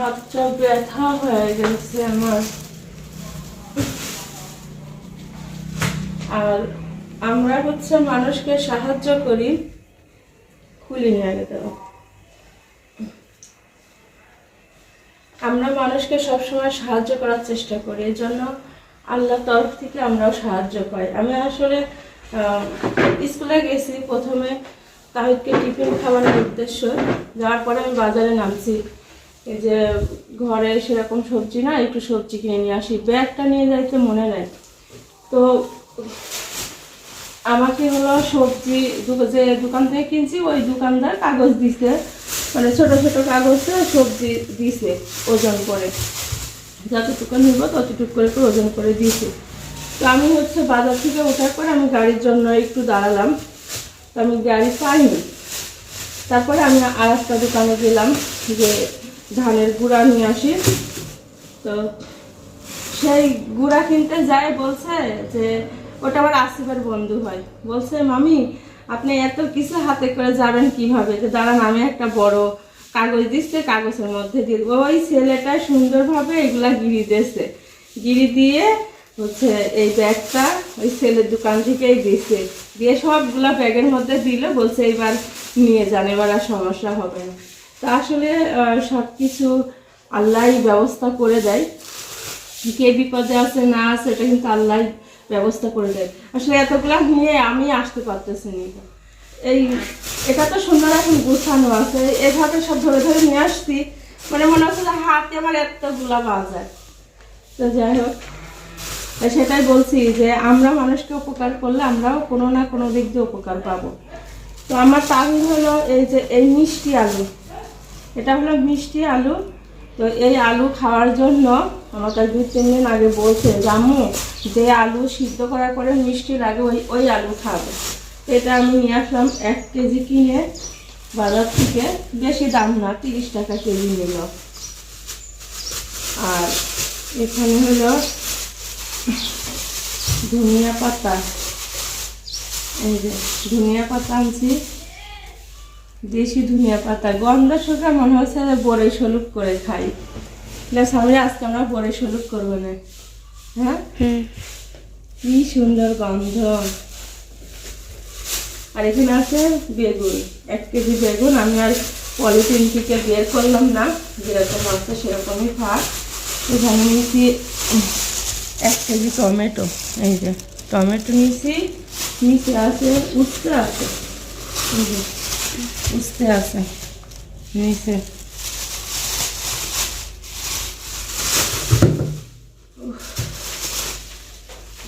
হাতটা ব্যথা হয়ে গেছে আমার। আর আমরা হচ্ছে মানুষকে সাহায্য করি, খুলি নিয়ে গেতে আমরা মানুষকে সবসময় সাহায্য করার চেষ্টা করি, এই জন্য আল্লাহ তরফ থেকে আমরাও সাহায্য পাই। আমি আসলে স্কুলে গেছি, প্রথমে তাহিদকে টিফিন খাওয়ানোর উদ্দেশ্য। যাওয়ার পরে আমি বাজারে নামছি। এই যে ঘরে সেরকম সবজি না, একটু সবজি কিনে নিয়ে আসি। ব্যাগটা নিয়ে যাইতে মনে নেই। তো আমাকে হলো সবজি যে দোকান থেকে কিনছি, ওই দোকানদার কাগজ দিছে। মানে ছোট ছোট কাগজে সবজি দিছে, ওজন করে। যতটুকু নিব ততটুকু করে করে ওজন করে দিয়েছে তো আমি হচ্ছে বাজার থেকে ওঠার পরে আমি গাড়ির জন্য একটু দাঁড়ালাম। তো আমি গাড়ি পাইনি। তারপরে আমি আর একটা দোকানে গেলাম যে ধানের গুঁড়া নিয়ে আসি। তো সেই গুঁড়া কিনতে যায় বলছে যে, ওটা আবার আসিফের বন্ধু হয়। বলছে, মামি, আপনি এত কিছু হাতে করে যাবেন কীভাবে? যে দাঁড়ান, আমি একটা বড় কাগজ দিচ্ছে, কাগজের মধ্যে দিয়ে। ওই ছেলেটা সুন্দরভাবে এগুলা গিরি দিয়েছে। গিরি দিয়ে হচ্ছে এই ব্যাগটা ওই ছেলের দোকান থেকেই দিছে দিয়ে সবগুলা ব্যাগের মধ্যে দিলে, বলছে এবার নিয়ে যান, এবার আর সমস্যা হবে না। তা আসলে সব কিছু আল্লাহই ব্যবস্থা করে দেয়। কে বিপদে আছে, না আছে, এটা কিন্তু আল্লাহ ব্যবস্থা করে দেয়। আসলে এতগুলা নিয়ে আমি আসতে পারতেছি না। এই, এটা তো সুন্দর এখন গুছানো আছে। এভাবে সব ধরে ধরে নিয়ে আসছি। মানে মনে হচ্ছে যে হাতে আমার এতগুলা বাজার তো যাই হোক সেটাই বলছি যে আমরা মানুষকে উপকার করলে আমরাও কোনো না কোনো দিক দিয়ে উপকার পাবো। তো আমার তাহির হলো এই যে, এই মিষ্টি আলু। এটা হলো মিষ্টি আলু। তো এই আলু খাওয়ার জন্য আমাকে দু তিন দিন আগে বলছে, জামু, যে আলু সিদ্ধ করার পরে মিষ্টি লাগে, ওই ওই আলু খাবে। এটা আমি নিয়ে আসলাম এক কেজি কিনে বাজার থেকে। বেশি দাম না, তিরিশ টাকা কেজি নিল। আর এখানে হলো ধনিয়া পাতা। এই যে ধনিয়া পাতা আনছি। দেশি ধনিয়া পাতা গন্ধ শুকা মনে হচ্ছে বড়ে সলুক করে খাই। না সামনে আজকে আমরা বড়ে সলুক করব না। হ্যাঁ? কি সুন্দর গন্ধ। আর এখানে আছে বেগুন। এক কেজি বেগুন আমি আর পলিথিন থেকে বের করলাম না। যেরকম আছে সেরকমই থাক। এখানে নিয়েছি এক কেজি টমেটো। এই যে টমেটো নিয়েছি। নিচে আছে উচ্ছে আছে। এই যে উঠতে আছে নিচে।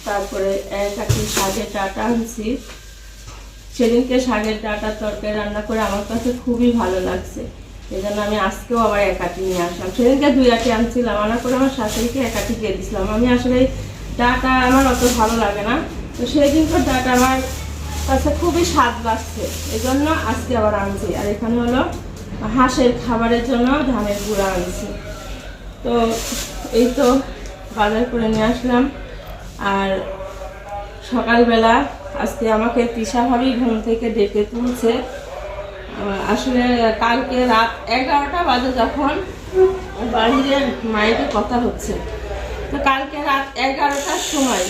তারপরে এক শাকের ডাটা আনছি সেদিনকে শাকের ডাটার তরকারি রান্না করে আমার কাছে খুবই ভালো লাগছে এই জন্য আমি আজকেও আবার এক আটি নিয়ে আসলাম সেদিনকে দুই আটি আনছিলাম আনার করে আমার শাশুড়িকে এক আটি দিয়ে দিছিলাম আমি আসলে ডাটা আমার অত ভালো লাগে না তো সেদিনকার ডাটা আমার কাছে খুবই স্বাদ লাগছে। এই জন্য আজকে আবার আনছি। আর এখানে হলো হাঁসের খাবারের জন্য ধানের গুঁড়া আনছি। তো এই তো বাজার করে নিয়ে আসলাম। আর সকালবেলা আজকে আমাকে ভাবি ঘুম থেকে ডেকে তুলছে। আসলে কালকে রাত এগারোটা বাজে যখন বাড়িতে মায়ের কথা হচ্ছে। তো কালকে রাত এগারোটার সময়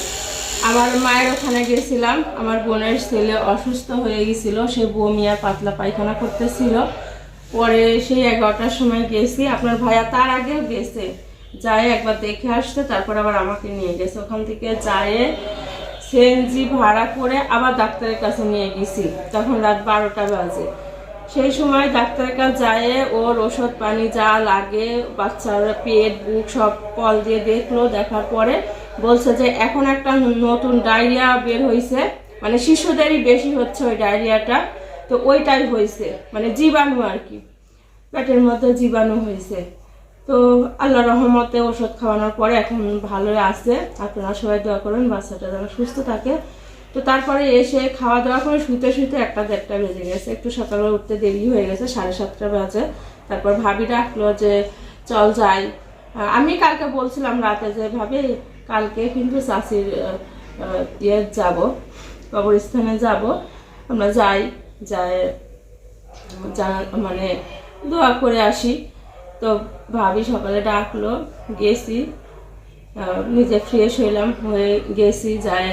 আমার মায়ের ওখানে গেছিলাম। আমার বোনের ছেলে অসুস্থ হয়ে গেছিল, সে বমি আর পাতলা পায়খানা করতেছিল। পরে সেই এগারোটার সময় গেছি। আপনার ভাইয়া তার আগেও গেছে। যায় একবার দেখে আসতে তারপর আবার আমাকে নিয়ে গেছে। ওখান থেকে যায় সিএনজি ভাড়া করে আবার ডাক্তারের কাছে নিয়ে গেছি, তখন রাত বারোটা বাজে। সেই সময় ডাক্তারের কাছে যায় ওর ওষুধ পানি যা লাগে, বাচ্চার পেট, বুক সব কল দিয়ে দেখল। দেখার পরে বলছে যে এখন একটা নতুন ডায়রিয়া বের হয়েছে মানে শিশুদেরই বেশি হচ্ছে ওই ডায়রিয়াটা। তো ওইটাই হয়েছে মানে জীবাণু আর কি। পেটের মধ্যে জীবাণু হয়েছে তো আল্লাহ রহমতে ওষুধ খাওয়ানোর পরে এখন ভালোই আছে। আপনারা সবাই দোয়া করবেন, বাচ্চাটা যেন সুস্থ থাকে। তো তারপরে এসে খাওয়া দাওয়া করে শুতে শুতে একটা দেড়টা বেজে গেছে। একটু সকালে উঠতে দেরি হয়ে গেছে, সাড়ে সাতটা বাজে। তারপর ভাবি ডাকলো যে, চল যাই। আমি কালকে বলছিলাম রাতে যে, ভাবি কালকে কিন্তু চাষির ইয়ে যাব, কবরস্থানে যাব। আমরা যাই যাই মানে দোয়া করে আসি। তো ভাবি সকালে ডাকলো, গেছি। নিজে ফ্রেশ হইলাম, হয়ে গেছি যায়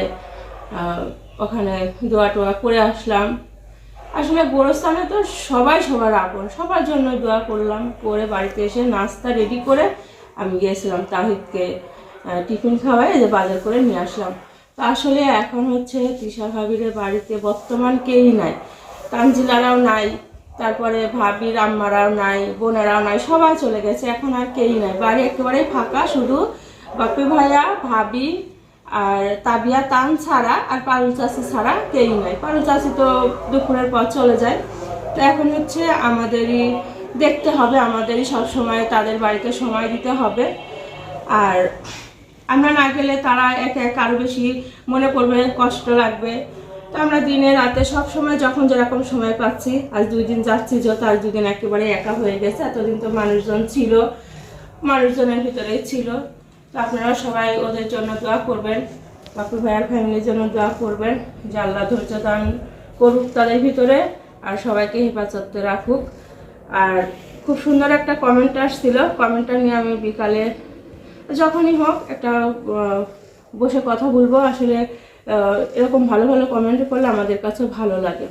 ওখানে দোয়া টোয়া করে আসলাম। আসলে গোরস্থানে তো সবাই সবার আপন, সবার জন্য দোয়া করলাম, করে বাড়িতে এসে নাস্তা রেডি করে আমি গিয়েছিলাম তাহিদকে। টিফিন খাওয়াই যে বাজার করে নিয়ে আসলাম। তো আসলে এখন হচ্ছে তৃষা ভাবিরের বাড়িতে বর্তমান কেউই নাই তানজিলারাও নাই, তারপরে ভাবির আম্মারাও নাই, বোনেরাও নাই, সবাই চলে গেছে, এখন আর কেউই নাই। বাড়ি একেবারেই ফাঁকা, শুধু বাপি ভাইয়া, ভাবি আর তাবিয়া, তান ছাড়া আর পারুল চাষি ছাড়া কেউই নাই। পারুল চাষি তো দুপুরের পর চলে যায়। তো এখন হচ্ছে আমাদেরই দেখতে হবে, আমাদেরই সব সময় তাদের বাড়িতে সময় দিতে হবে। আর আমরা না গেলে তারা একে এক আরও বেশি মনে করবে কষ্ট লাগবে। তো আমরা দিনে, রাতে সব সময় যখন যেরকম সময় পাচ্ছি, আজ দুই দিন যাচ্ছি যত আজ দুদিন একেবারে একা হয়ে গেছে, এতদিন তো মানুষজন ছিল, মানুষজনের ভিতরেই ছিল। তো আপনারা সবাই ওদের জন্য দোয়া করবেন, বাপু ভাইয়ার ফ্যামিলির জন্য দোয়া করবেন আল্লাহ ধৈর্য দান করুক তাদের ভিতরে, আর সবাইকে হেফাজতে রাখুক। আর খুব সুন্দর একটা কমেন্ট আসছিল। কমেন্টটা নিয়ে আমি বিকালে যখনই হোক একটা বসে কথা বলব, আসলে এরকম ভালো ভালো কমেন্ট করলে আমাদের কাছে ভালো লাগে।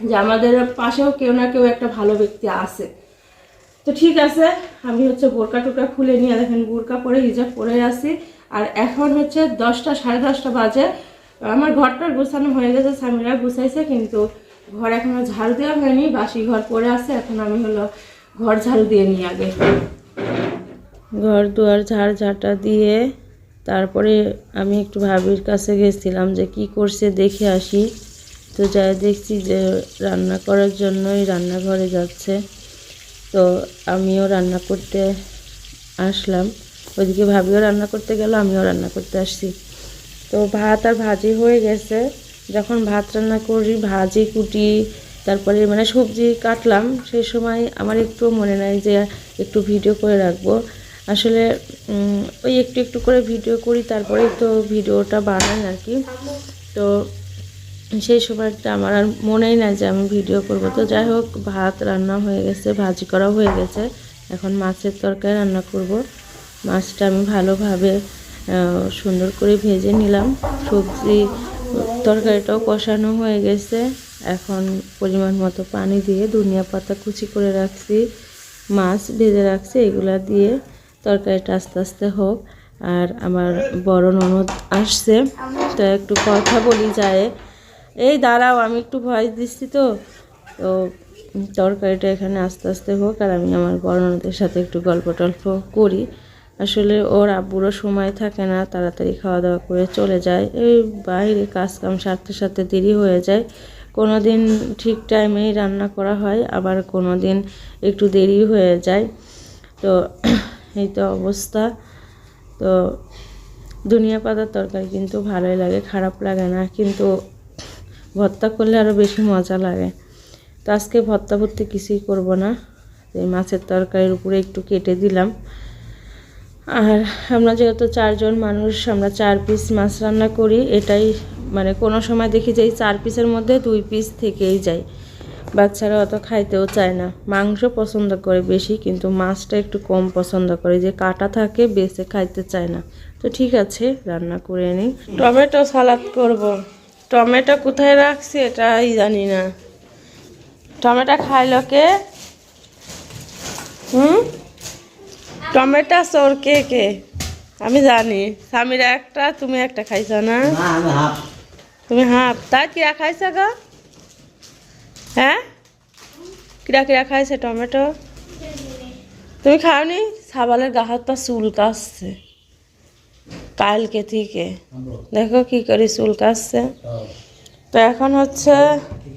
যে আমাদের পাশেও কেউ না কেউ একটা ভালো ব্যক্তি আছে। তো ঠিক আছে, আমি হচ্ছে বোরকা টোরকা খুলে নিয়ে দেখেন, বোরকা পরে, হিজাব পরে আসি আর এখন হচ্ছে দশটা, সাড়ে দশটা বাজে। আমার ঘরটার গুছানো হয়ে গেছে, স্বামীরা গুছাইছে, কিন্তু ঘর এখনও ঝাড়ু দেওয়া হয়নি, বাসি ঘর পরে আছে। এখন আমি হলো ঘর ঝাড়ু দিয়ে নিই আগে। ঘর দুয়ার ঝাড় ঝাঁটা দিয়ে তারপরে আমি একটু ভাবির কাছে গেছিলাম যে কি করছে দেখে আসি। তো যাই দেখছি যে রান্না করার জন্যই রান্নাঘরে যাচ্ছে। তো আমিও রান্না করতে আসলাম। ওইদিকে ভাবিও রান্না করতে গেল, আমিও রান্না করতে আসছি। তো ভাত আর ভাজি হয়ে গেছে। যখন ভাত রান্না করি, ভাজি, কুটি, তারপরে মানে সবজি কাটলাম সেই সময় আমার একটু মনে নাই যে একটু ভিডিও করে রাখব। আসলে ওই একটু একটু করে ভিডিও করি, তারপরেই তো ভিডিওটা বানাই আর কি তো সেই সময়টা আমার আর মনেই নাই যে আমি ভিডিও করব। তো যাই হোক, ভাত রান্না হয়ে গেছে, ভাজি করা হয়ে গেছে। এখন মাছের তরকারি রান্না করব। মাছটা আমি ভালোভাবে সুন্দর করে ভেজে নিলাম। সবজি, তরকারিটাও কষানো হয়ে গেছে। এখন পরিমাণ মতো পানি দিয়ে ধনিয়া পাতা কুচি করে রাখছি। মাছ ভেজে রাখছি, এগুলা দিয়ে তরকারিটা আস্তে আস্তে হোক। আর আমার বড় ননদ আসছে, তো একটু কথা বলি যায়। এই দাঁড়াও, আমি একটু ভয়েস দিচ্ছি তো। তো তরকারিটা এখানে আস্তে আস্তে হোক, আর আমি আমার বড় ননদের সাথে একটু গল্প টল্প করি। আসলে ওর আব্বুরও সময় থাকে না, তাড়াতাড়ি খাওয়া দাওয়া করে চলে যায়। এই বাইরে কাজ কাম সারতে সারতে দেরি হয়ে যায়। কোনো দিন ঠিক টাইমেই রান্না করা হয়, আবার কোনো দিন একটু দেরি হয়ে যায়। তো এই তো অবস্থা। তো ধনিয়া পাতার তরকারি কিন্তু ভালোই লাগে, খারাপ লাগে না, কিন্তু ভর্তা করলে আরও বেশি মজা লাগে। তো আজকে ভর্তা ভর্তি কিছুই করব না, এই মাছের তরকারির উপরে একটু কেটে দিলাম। আর আমরা যেহেতু চারজন মানুষ, আমরা চার পিস মাছ রান্না করি, এটাই মানে কোনো সময় দেখি যে এই চার পিসের মধ্যে দুই পিস থেকেই যায়। বাচ্চারা অত খাইতেও চায় না। মাংস পছন্দ করে বেশি কিন্তু মাছটা একটু কম পছন্দ করে। যে কাটা থাকে বেছে খাইতে চায় না। তো ঠিক আছে রান্না করে নিই। টমেটো সালাদ করব। টমেটো কোথায় রাখছি এটাই জানি না। টমেটো খাইলো কে? হুম? টমেটো সর কে কে? আমি জানি। স্বামীরা একটা তুমি একটা খাইছ না? তুমি হাফ। তাই কিরা খাইছ গা? হ্যাঁ? কিরা কিরা খাইছে টমেটো? তুমি খাওনি? সাবালের গা হাত পা চুল কাশছে কালকে থেকে। দেখো কি করি চুল কাশছে তো এখন হচ্ছে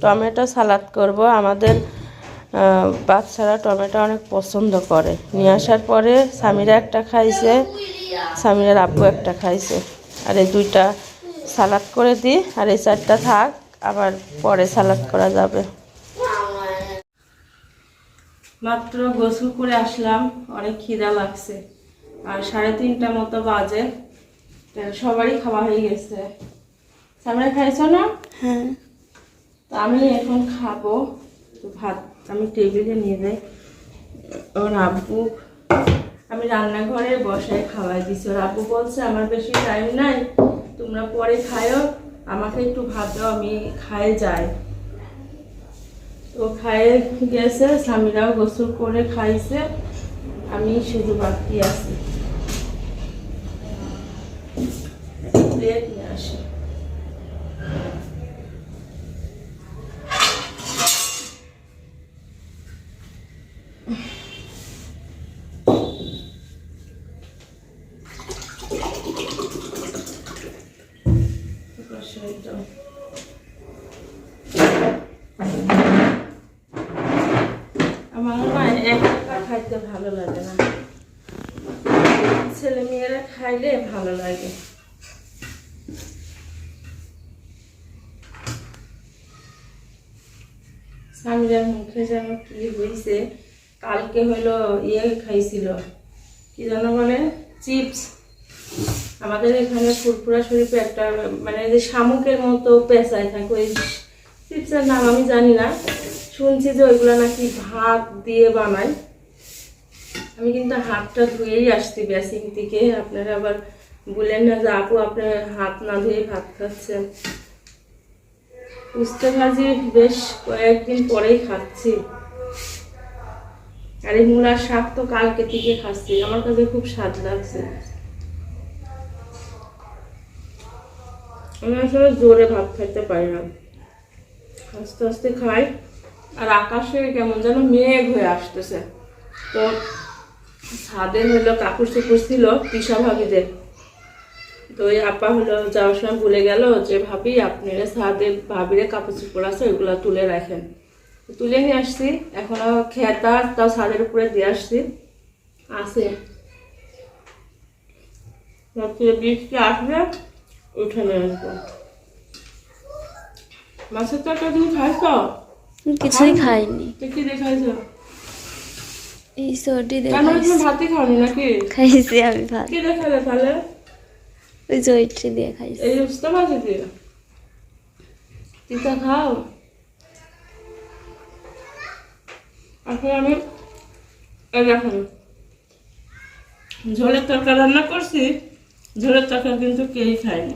টমেটো সালাদ করব। আমাদের বাচ্চারা টমেটো অনেক পছন্দ করে। নিয়ে আসার পরে স্বামীরা একটা খাইছে, স্বামীরা আব্বু একটা খাইছে। আর এই দুইটা সালাদ করে দিই। আর এই চারটা থাক, আবার পরে সালাদ করা যাবে। মাত্র গোসল করে আসলাম অনেক খিদা লাগছে। আর সাড়ে তিনটা মতো বাজে সবারই খাওয়া হয়ে গেছে। সামনে খাইছো না? হ্যাঁ। তো আমি এখন খাব ভাত আমি টেবিলে নিয়ে যাই। ওর আব্বু আমি রান্নাঘরে বসায় খাওয়াই দিছি। ওর আব্বু বলছে আমার বেশি টাইম নাই তোমরা পরে খায়ও আমাকে একটু ভাত দাও আমি খায়ে যাই। তো খায়ে গেছে স্বামীরাও গোসল করে খাইছে। আমি শুধু বাকি আছি। আসি। পাশে একদম। আমার না এক একা খাইতে ভালো লাগে না। ছেলে মেয়েরা খাইলে ভালো লাগে। স্বামীর মুখে যেন কি হয়েছে কালকে হলো ইয়ে খাইছিল, কি যেন বলে চিপস। আমাদের এখানে ফুরফুরা শরীফে একটা মানে যে শামুকের মতো পেঁচায় থাকে, ওই চিপসের নাম আমি জানি না। শুনছি যে ওইগুলো নাকি ভাত দিয়ে বানায়। আমি কিন্তু হাতটা ধুয়েই আসছি বেসিং থেকে। আপনারা আবার বললেন না যে আপু আপনার হাত না ধুয়ে ভাত খাচ্ছেন। উস্তে ভাজি বেশ কয়েকদিন পরেই খাচ্ছি। আর এই মূলার শাক তো কালকে থেকে খাচ্ছি। আমার কাছে খুব স্বাদ লাগছে। আমি আসলে জোরে ভাত খাইতে পারি না। আস্তে আস্তে খাই। আর আকাশে কেমন যেন মেঘ হয়ে আসতেছে। তো ছাদে হলো কাপড় চোপড় ছিল পিসা ভাবিদের। তো ওই আপা হলো যাওয়ার সময় ভুলে গেল যে ভাবি আপনারা ছাদে ভাবিরে কাপড় চোপড় আছে ওইগুলো তুলে রাখেন। তুলে নিয়ে আসছি এখনও খেতা তাও ছাদের উপরে দিয়ে আসছি। আছে। বৃষ্টি আসবে? উঠে নিয়ে আসব। মাছের তরকারি তুমি খাইছো? কিছুই খাইনি। কি দেখাইছো? এই সর্দি ভাতই খাওনি নাকি? খাইছি আমি ভাত। কি দেখালে তাহলে? ওই দিয়ে খাইছি। এই উস্তা মাছ দিয়ে তিতা খাও। এখন আমি দেখুন ঝোলের তরকারি রান্না করছি ঝোলের তরকারি কিন্তু কেউই খায়নি।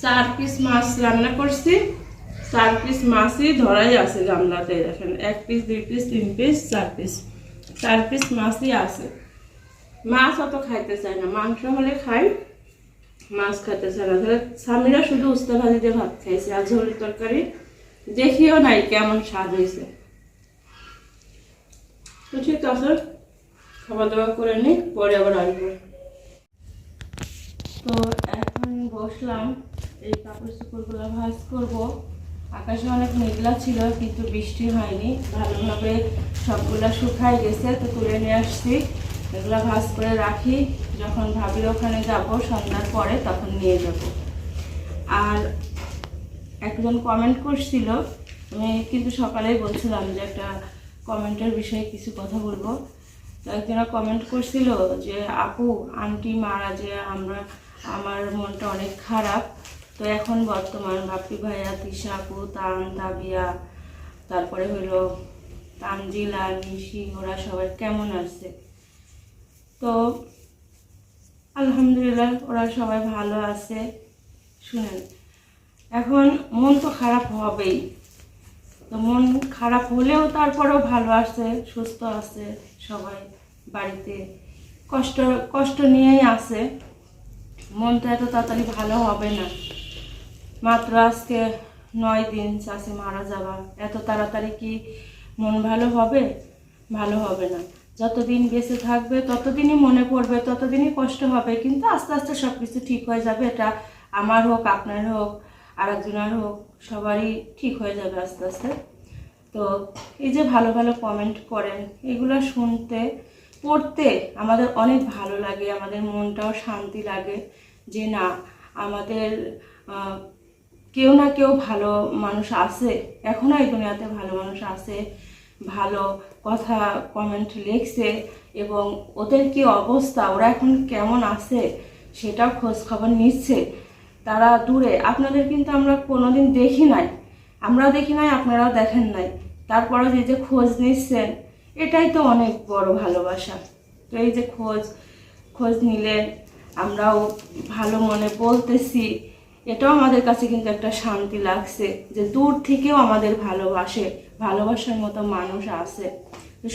চার পিস মাছ রান্না করছি চার পিস মাছই ধরাই আছে গামলাতে, দেখেন, এক পিস দুই পিস তিন পিস চার পিস চার পিস মাছই আছে। মাছ অত খাইতে চায় না, মাংস হলে খাই, মাছ খাইতে চায় না। তাহলে স্বামীরা শুধু উস্তা ভাজি দিয়ে ভাত খাইছে আর ঝোলের তরকারি দেখিও নাই কেমন স্বাদ হয়েছে তো ঠিক আছে খাওয়া দাওয়া করে নিই পরে আবার আসব। তো এখন বসলাম, এই কাপড় চোপড়গুলো ভাজ করব। আকাশে অনেক মেঘলা ছিল, কিন্তু বৃষ্টি হয়নি। ভালোভাবে সবগুলা শুকাই গেছে, তো তুলে নিয়ে আসছি। এগুলো ভাজ করে রাখি। যখন ভাবি ওখানে যাব সন্ধ্যার পরে, তখন নিয়ে যাব। আর একজন কমেন্ট করছিল, আমি কিন্তু সকালেই বলছিলাম যে একটা কমেন্টের বিষয়ে কিছু কথা বলব। তো একজনা কমেন্ট করছিল যে, আপু আন্টি মারা যে আমরা, আমার মনটা অনেক খারাপ। তো এখন বর্তমান বাপি ভাইয়া, তিশা আপু, তান, তাবিয়া, তারপরে হলো তানজিলা নিশি, ওরা সবাই কেমন আছে? তো আলহামদুলিল্লাহ ওরা সবাই ভালো আছে। শুনেন, এখন মন তো খারাপ হবেই। তো মন খারাপ হলেও তারপরেও ভালো আছে, সুস্থ আছে, সবাই বাড়িতে কষ্ট কষ্ট নিয়েই আছে। মন তো এত তাড়াতাড়ি ভালো হবে না। মাত্র আজকে নয় দিন চাষে মারা যাওয়া। এত তাড়াতাড়ি কি মন ভালো হবে? ভালো হবে না। যতদিন বেঁচে থাকবে, ততদিনই মনে পড়বে, ততদিনই কষ্ট হবে। কিন্তু আস্তে আস্তে সব কিছু ঠিক হয়ে যাবে। এটা আমার হোক, আপনার হোক আর একজনের হোক, সবারই ঠিক হয়ে যাবে আস্তে আস্তে। তো এই যে ভালো ভালো কমেন্ট করেন, এগুলো শুনতে, পড়তে আমাদের অনেক ভালো লাগে। আমাদের মনটাও শান্তি লাগে যে না, আমাদের কেউ না কেউ ভালো মানুষ আছে এখনও এই দুনিয়াতে ভালো মানুষ আছে, ভালো কথা কমেন্ট লিখছে এবং ওদের কি অবস্থা, ওরা এখন কেমন আছে সেটাও খোঁজ খবর নিচ্ছে, তারা দূরে। আপনাদের কিন্তু আমরা কোনোদিন দেখি নাই আমরাও দেখি নাই, আপনারাও দেখেন নাই। তারপরে যে যে খোঁজ নিচ্ছেন, এটাই তো অনেক বড় ভালোবাসা। তো এই যে খোঁজ খোঁজ নিলেন আমরাও ভালো মনে বলতেছি। এটাও আমাদের কাছে কিন্তু একটা শান্তি লাগছে যে দূর থেকেও আমাদের ভালোবাসে, ভালোবাসার মতো মানুষ আছে।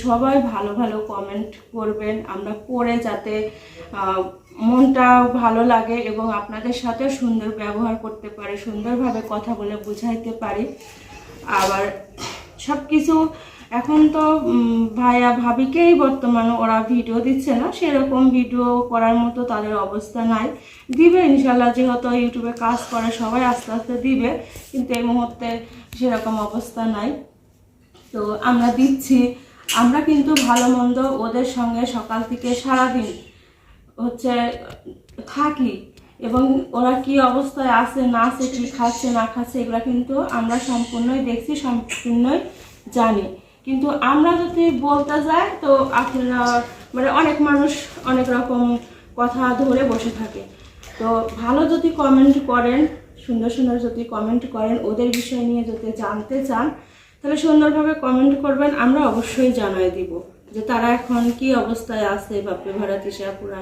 সবাই ভালো ভালো কমেন্ট করবেন। আমরা পড়ে যাতে মনটা ভালো লাগে এবং আপনাদের সাথে সুন্দর ব্যবহার করতে পারি, সুন্দরভাবে কথা বলে বুঝাইতে পারি। আবার সব কিছু এখন তো ভাইয়া ভাবিকেই বর্তমানে ওরা ভিডিও দিচ্ছে না, সেরকম ভিডিও করার মতো তাদের অবস্থা নাই। দিবে ইনশাল্লাহ, যেহেতু ইউটিউবে কাজ করে, সবাই আস্তে আস্তে দিবে, কিন্তু এই মুহূর্তে সেরকম অবস্থা নাই। তো আমরা দিচ্ছি, আমরা কিন্তু ভালো মন্দ ওদের সঙ্গে সকাল থেকে সারাদিন হচ্ছে থাকি, এবং ওরা কি অবস্থায় আছে, না আছে, কি খাচ্ছে, না খাচ্ছে, এগুলো কিন্তু আমরা সম্পূর্ণই দেখছি, সম্পূর্ণই জানি। কিন্তু আমরা যদি বলতে যাই, তো আপনারা মানে অনেক মানুষ অনেক রকম কথা ধরে বসে থাকে। তো ভালো যদি কমেন্ট করেন, সুন্দর সুন্দর যদি কমেন্ট করেন, ওদের বিষয় নিয়ে যদি জানতে চান, তাহলে সুন্দরভাবে কমেন্ট করবেন, আমরা অবশ্যই জানাই দিব যে তারা এখন কি অবস্থায় আছে, বাপরে ভাড়া তিসাপুরা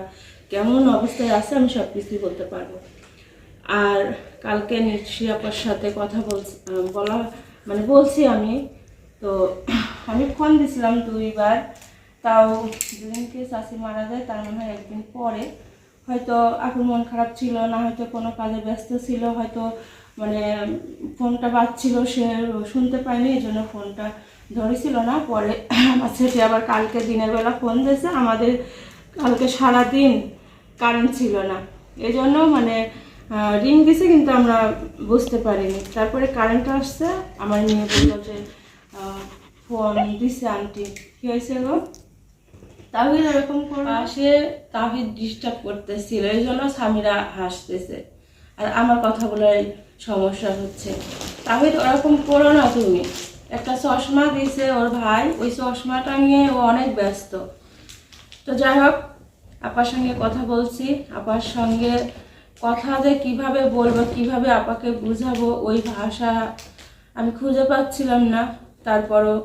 কেমন অবস্থায় আছে, আমি সব কিছুই বলতে পারব। আর কালকে নিশ্চি আপার সাথে কথা বলছি, বলা মানে বলছি আমি তো আমি ফোন দিছিলাম দুইবার, তাও যেদিনকে চাষি মারা যায়, তার মনে হয় একদিন পরে। হয়তো আপুর মন খারাপ ছিল, না হয়তো কোনো কাজে ব্যস্ত ছিল, হয়তো মানে ফোনটা বাজছিল, সে শুনতে পায়নি, এই জন্য ফোনটা ধরেছিল না। পরে আমার ছেলে আবার কালকে দিনের বেলা ফোন দিয়েছে, আমাদের কালকে সারা দিন কারেন্ট ছিল না। এই জন্য মানে রিং দিছে কিন্তু আমরা বুঝতে পারিনি। তারপরে কারেন্ট আসছে, আমার মেয়ে বলল যে ফোন দিছে আন্টি। কি হয়েছে গো? তাহিদ এরকম করে সে তাহিদ ডিস্টার্ব করতেছিল এই জন্য স্বামীরা হাসতেছে। আর আমার কথাগুলোর সমস্যা হচ্ছে। তাহিদ ওরকম করো না তুমি। একটা চশমা দিয়েছে ওর ভাই ওই চশমাটা নিয়ে ও অনেক ব্যস্ত। তো যাই হোক আপার সঙ্গে কথা বলছি। আপার সঙ্গে কথা যে কীভাবে বলব কীভাবে আপাকে বুঝাবো ওই ভাষা আমি খুঁজে পাচ্ছিলাম না। তারপরও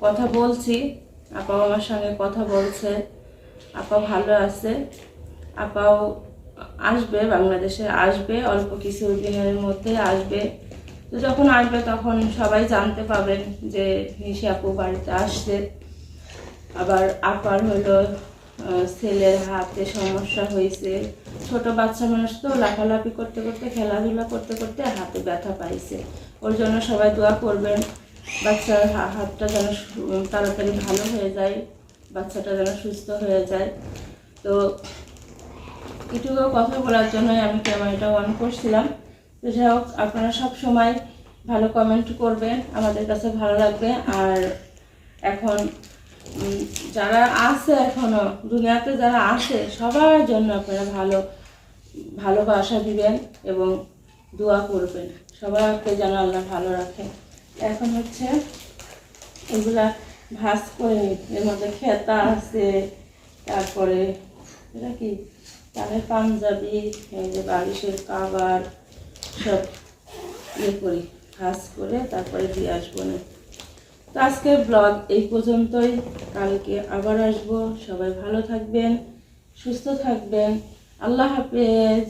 কথা বলছি। আপা আমার সঙ্গে কথা বলছে। আপা ভালো আছে। আপাও আসবে, বাংলাদেশে আসবে, অল্প কিছু দিনের মধ্যে আসবে। তো যখন আসবে তখন সবাই জানতে পাবেন যে নিশি আপু বাড়িতে আসছে। আবার আপার হলো ছেলের হাতে সমস্যা হয়েছে। ছোট বাচ্চা মানুষ তো লাফালাফি করতে করতে, খেলাধুলা করতে করতে হাতে ব্যথা পাইছে। ওর জন্য সবাই দোয়া করবেন। বাচ্চার হাতটা যেন তাড়াতাড়ি ভালো হয়ে যায়, বাচ্চাটা যেন সুস্থ হয়ে যায়। তো এটুকু কথা বলার জন্যই আমি ক্যামেরাটা অন করছিলাম। তো যাই হোক, আপনারা সব সময় ভালো কমেন্ট করবেন, আমাদের কাছে ভালো লাগবে। আর এখন যারা আছে এখনও, দুনিয়াতে যারা আছে, সবার জন্য আপনারা ভালো, ভালোবাসা দিবেন এবং দোয়া করবেন। সবাইকে যেন আল্লাহ ভালো রাখে। এখন হচ্ছে এগুলা ভাজ করে নিই। এর মধ্যে খেতা আছে, তারপরে এটা কি? কানের পাঞ্জাবি, এই যে বালিশের কাবার সব ইয়ে করি, ভাজ করে তারপরে দিয়ে আসব না তো আজকের ব্লগ এই পর্যন্তই। কালকে আবার আসব। সবাই ভালো থাকবেন, সুস্থ থাকবেন। আল্লাহ হাফেজ।